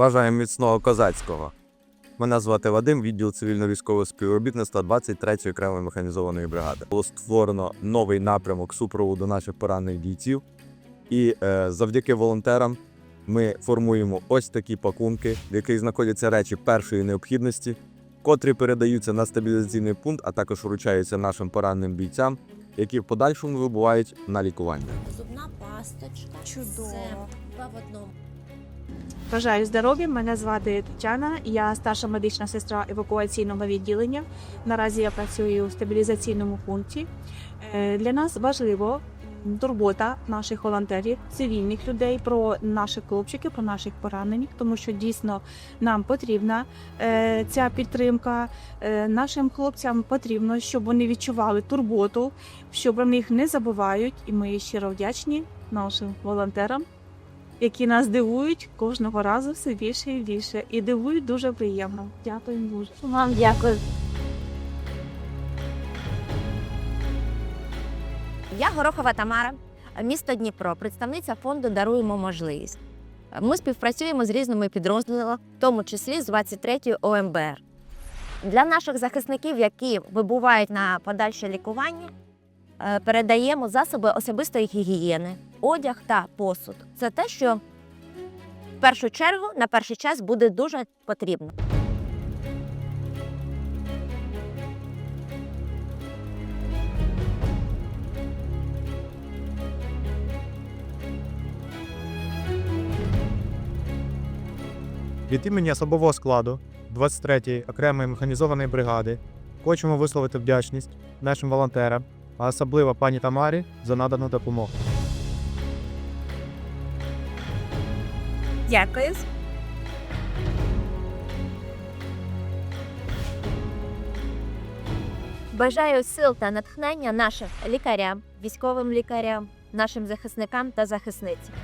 Бажаємо міцного козацького. Мене звати Вадим, відділ цивільно-військового співробітництва 23-ї окремої механізованої бригади. Було створено новий напрямок супроводу наших поранених бійців. І е, завдяки волонтерам ми формуємо ось такі пакунки, в яких знаходяться речі першої необхідності, котрі передаються на стабілізаційний пункт, а також вручаються нашим пораненим бійцям, які в подальшому вибувають на лікування. Зубна пасточка. Чудово. Це два в одному. Бажаю здоров'я. Мене звати Тетяна. Я старша медична сестра евакуаційного відділення. Наразі я працюю у стабілізаційному пункті. Е, Для нас важливо турбота наших волонтерів, цивільних людей про наших хлопчиків, про наших поранених, тому що дійсно нам потрібна е, ця підтримка. Е, Нашим хлопцям потрібно, щоб вони відчували турботу, що про них не забувають, і ми щиро вдячні нашим волонтерам які нас дивують кожного разу все більше і більше. І дивують дуже приємно. Дякую дуже. Вам дякую. Я Горохова Тамара, місто Дніпро, представниця фонду Даруємо можливість. Ми співпрацюємо з різними підрозділами, в тому числі з 23-ю ОМБР. Для наших захисників, які вибувають на подальше лікування, передаємо засоби особистої гігієни, одяг та посуд. Це те, що в першу чергу на перший час буде дуже потрібно. Від імені особового складу 23-ї окремої механізованої бригади хочемо висловити вдячність нашим волонтерам, а особливо пані Тамарі за надану допомогу. Дякую. Бажаю сил та натхнення нашим лікарям, військовим лікарям, нашим захисникам та захисницям.